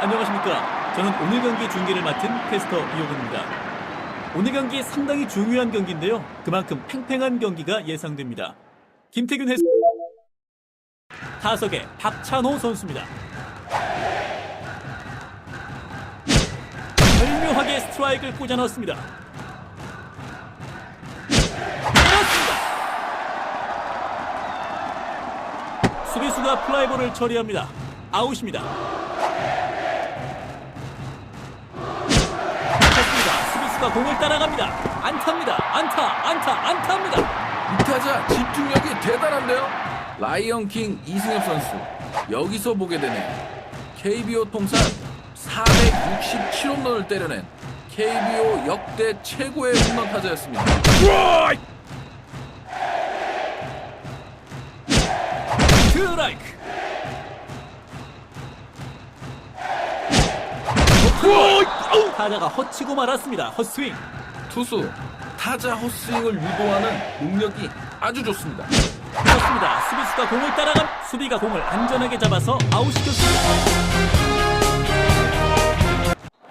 안녕하십니까. 저는 오늘 경기 중계를 맡은 캐스터 이호근입니다. 오늘 경기 상당히 중요한 경기인데요. 그만큼 팽팽한 경기가 예상됩니다. 김태균 해설 타석에 박찬호 선수입니다. 절묘하게 스트라이크를 꽂아 넣었습니다. 때렸습니다. 수비수가 플라이볼을 처리합니다. 아웃입니다. 수비수가 공을 따라갑니다. 안타입니다. 안타, 안타, 안타입니다. 이 타자 집중력이 대단한데요. 라이언 킹 이승엽 선수 여기서 보게 되네. KBO 통산 467홈런을 때려낸 KBO 역대 최고의 홈런 타자였습니다. 스트라이크. 타자가 허치고 말았습니다. 헛스윙. 투수 타자 헛스윙을 유도하는 능력이 아주 좋습니다. 그렇습니다. 수비수가 공을 따라간 수비가 공을 안전하게 잡아서 아웃시켰습니다.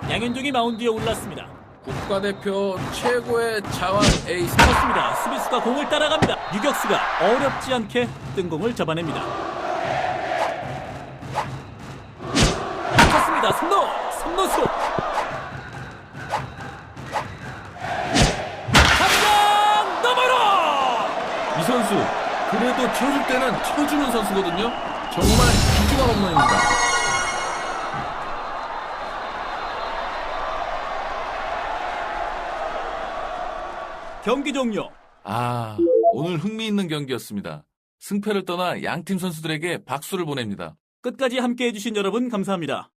양현종이 마운드에 올랐습니다. 국가대표 최고의 자완 에이스 그렇습니다. 수비수가 공을 따라갑니다. 유격수가 어렵지 않게 뜬공을 잡아냅니다. 쳤습니다. 선노! 선노수! 이 선수 그래도 쳐줄 때는 쳐주는 선수거든요. 정말 귀중한 홈런입니다. 경기 종료. 아, 오늘 흥미있는 경기였습니다. 승패를 떠나 양팀 선수들에게 박수를 보냅니다. 끝까지 함께 해주신 여러분 감사합니다.